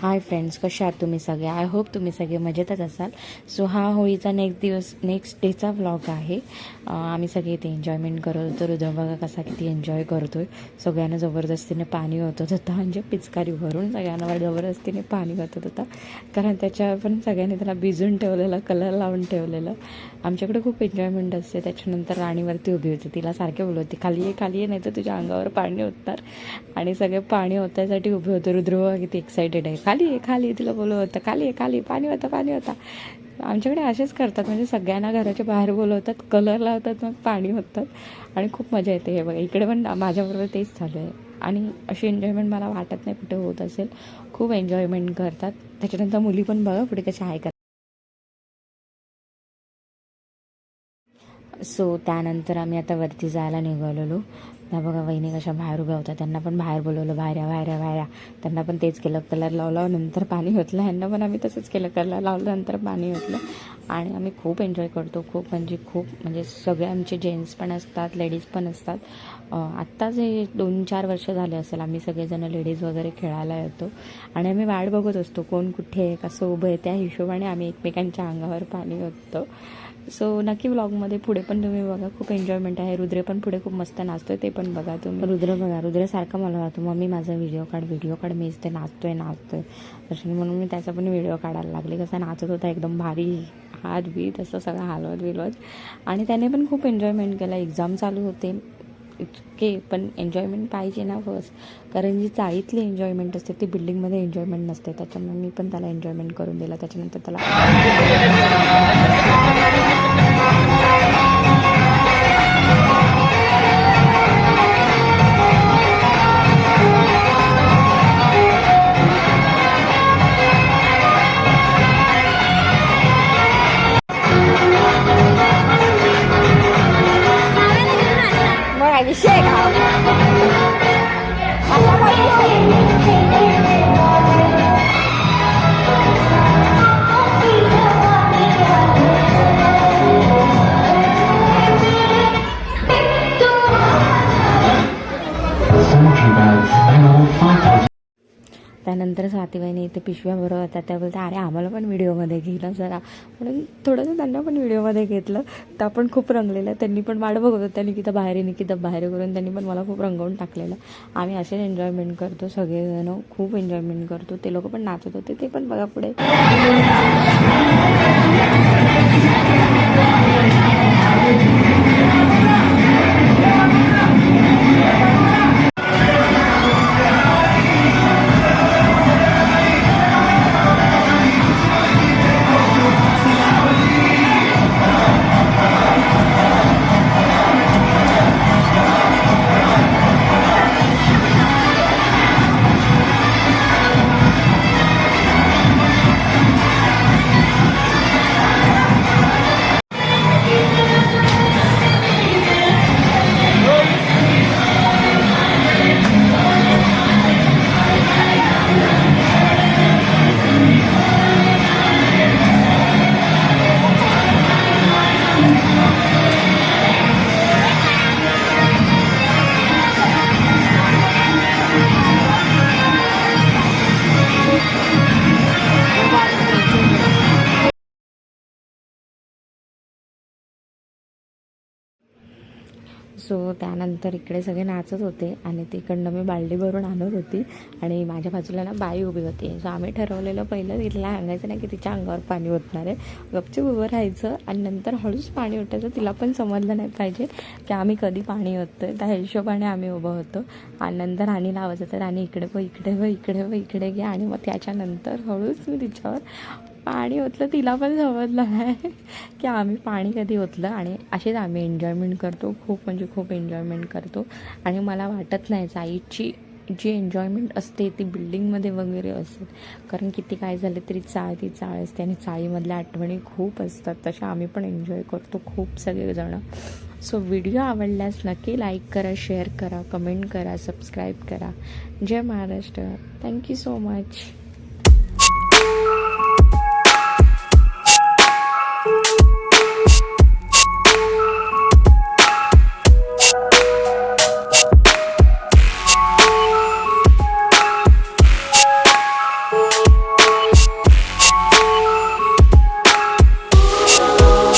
Hi friends कशा आहात तुम्ही सगळे? आय होप तुम्ही सगळे मजेतच असाल. सो हा होळीचा नेक्स्ट दिवस नेक्स्ट डेचा व्लॉग आहे. आम्ही सगळे इथे एन्जॉयमेंट करत होतो. रुद्र बघा कसा किती एन्जॉय करतो आहे सगळ्यांना जबरदस्तीने पाणी ओतत होता म्हणजे पिचकारी भरून सगळ्यांना जबरदस्तीने पाणी ओतत होता कारण त्याच्यावर पण सगळ्यांनी त्याला भिजून ठेवलेलं कलर लावून ठेवलेलं. आमच्याकडे खूप एन्जॉयमेंट असते. त्याच्यानंतर राणीवरती उभी होती. तिला सारखे बोलवते खाली ये खाली ये नाही तर तुझ्या अंगावर पाणी ओतणार. आणि सगळे पाणी ओतायसाठी उभे होते. रुद्र किती एक्सायटेड आहे. खाली आहे खाली तिला बोलवतं खाली आहे खाली पाणी होतं पाणी होता. आमच्याकडे असेच करतात म्हणजे सगळ्यांना घराच्या बाहेर बोलवतात कलर लावतात मग पाणी होतात आणि खूप मजा येते हे बघा. इकडे पण माझ्याबरोबर तेच चालू आहे. आणि अशी एन्जॉयमेंट मला वाटत नाही कुठे होत असेल. खूप एन्जॉयमेंट करतात. त्याच्यानंतर मुली पण बघा पुढे कशा आहे सो त्यानंतर आम्ही आता वरती जायला निघालेलो. त्या बघा वहिनी कशा बाहेर उभ्या होत्या. त्यांना पण बाहेर बोलवलं बाहेर या बाहेर बाहेर त्यांना पण तेच केलं. कलर लावला नंतर पाणी होतलं ह्यांना पण आम्ही तसंच केलं. कलर लावलं नंतर पाणी होतलं आणि आम्ही खूप एन्जॉय करतो. खूप म्हणजे खूप म्हणजे सगळे आमचे जेंट्स पण असतात लेडीज पण असतात. आत्ता जे दोन चार वर्ष झाले असेल आम्ही सगळेजण लेडीज वगैरे खेळायला येतो. आणि आम्ही वाट बघत असतो कोण कुठे आहे कसं उभं आहे त्या हिशोबाने आम्ही एकमेकांच्या अंगावर पाणी होतो सो नक्की व्लॉगमध्ये पुढे पण तुम्ही बघा खूप एन्जॉयमेंट आहे. रुद्र पण पुढे खूप मस्त नाचतोय ते पण बघा तुम्ही. रुद्र बघा रुद्रसारखं मला वाटतं मम्मी माझा व्हिडिओ काढ व्हिडिओ काढ मी ते नाचतोय नाचतोय. तसे म्हणून मी त्याचा पण व्हिडिओ काढायला लागले. कसा नाचत होता एकदम भारी हात बीत असं सगळं हालवत बिलवत आणि त्याने पण खूप एन्जॉयमेंट केला. एक्झाम चालू होते. इतके पण एन्जॉयमेंट पाहिजे ना फर्स्ट कारण जी चाळीतली एन्जॉयमेंट असते ती बिल्डिंगमध्ये एन्जॉयमेंट नसते. त्याच्यामुळे मी पण त्याला एन्जॉयमेंट करून दिला. त्याच्यानंतर त्याला त्यानंतर स्वातीबाईने इथे पिशव्या बरोबर होत्या. त्या बोलते अरे आम्हाला पण व्हिडिओमध्ये घेलं जरा म्हणून थोडंसं त्यांना पण व्हिडिओमध्ये घेतलं. तर पण खूप रंगलेलं त्यांनी पण वाट बघत होत्या निकिता बाहेर निकिता बाहेर करून त्यांनी पण मला खूप रंगवून टाकलेलं. आम्ही असेच एन्जॉयमेंट करतो. सगळेजण खूप एन्जॉयमेंट करतो. ते लोक पण नाचत होते. ते पण बघा पुढे. सो त्यानंतर इकडे सगळे नाचत होते आणि तिकडनं मी बालडी भरून आणत होती आणि माझ्या बाजूला ना बाई उभी होती. सो आम्ही ठरवलेलं पहिलं तिला सांगायचं नाही की तिच्या अंगावर पाणी ओतणार आहे. गपचूप उभं राहायचं आणि नंतर हळूच पाणी ओतायचं. तिला पण समजलं नाही पाहिजे की आम्ही कधी पाणी ओततोय. त्या हिशोबाने आम्ही उभं होतो. आणि नंतर राणी लावायचं तर आणि इकडे व इकडे व इकडे व इकडे घे. आणि मग त्याच्यानंतर हळूच मी तिच्यावर पाणी ओतलं. तिला पण समजलं नाही. की आम्ही पाणी कधी ओतलं आणि असेच आम्ही एन्जॉयमेंट करतो खूप म्हणजे खूप एन्जॉयमेंट करतो. आणि मला वाटत नाही जाईची जी एन्जॉयमेंट असते ती बिल्डिंगमध्ये वगैरे असेल कारण किती काय झालं तरी चाळ ती चाळ असते आणि चाळीमधल्या आठवणी खूप असतात. तशा आम्ही पण एन्जॉय करतो खूप सगळेजणं. सो व्हिडिओ आवडल्यास नक्की लाईक करा शेअर करा कमेंट करा सबस्क्राईब करा. जय Maharashtra. Thank you so much